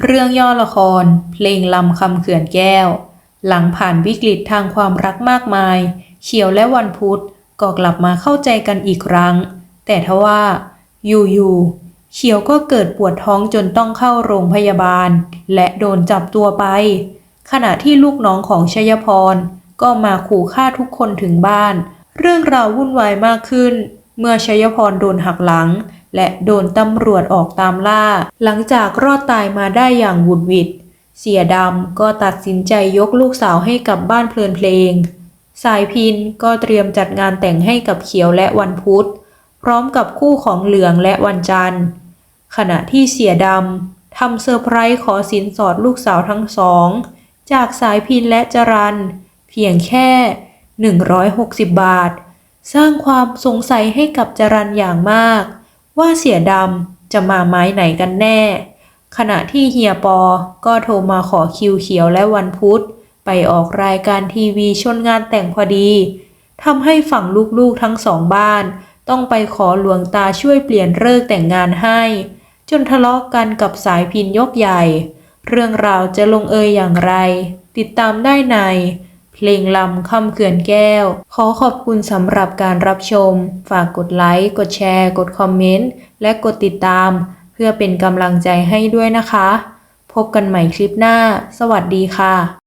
เรื่องย่อละคร เพลงลำคำเขื่อนแก้ว หลังผ่านวิกฤตทางความรักมากมาย เขียวและวันพุธก็กลับมาเข้าใจกันอีกครั้ง แต่ทว่า อยู่ๆเขียวก็เกิดปวดท้องจนต้องเข้าโรงพยาบาล และโดนจับตัวไป ขณะที่ลูกน้องของชยพร ก็มาขู่ฆ่าทุกคนถึงบ้าน เรื่องราววุ่นวายมากขึ้น เมื่อชยพรโดนหักหลัง และโดนตำรวจออกตามล่า หลังจากรอดตายมาได้อย่างหวุดหวิดเสียดำก็ตัดสินใจยกลูกสาวให้กับบ้านเพลินเพลง สายพินก็เตรียมจัดงานแต่งให้กับเขียวและวันพุธ พร้อมกับคู่ของเหลืองและวันจันทร์ ขณะที่เสียดำทำเซอร์ไพรส์ขอสินสอดลูกสาวทั้งสอง จากสายพินและจรัน เพียงแค่ 160 บาท สร้างความสงสัยให้กับจรันอย่างมาก ว่าเสียดำจะมาไม้ไหนกันแน่ ขณะที่เฮียปอก็โทรมาขอคิวเขียวและวันพุธ ไปออกรายการทีวีชนงานแต่งพอดีทำให้ฝั่งลูกๆทั้งสองบ้าน ต้องไปขอหลวงตาช่วยเปลี่ยนเลิกแต่งงานให้ จนทะเลาะกันกับสายพินยกใหญ่ เรื่องราวจะลงเอยอย่างไร ติดตามได้ใน เพลงลำคำเขื่อนแก้ว ขอขอบคุณสำหรับการรับชม ฝากกดไลค์ กดแชร์ กดคอมเมนต์ และกดติดตาม เพื่อเป็นกำลังใจให้ด้วยนะคะ พบกันใหม่คลิปหน้า สวัสดีค่ะ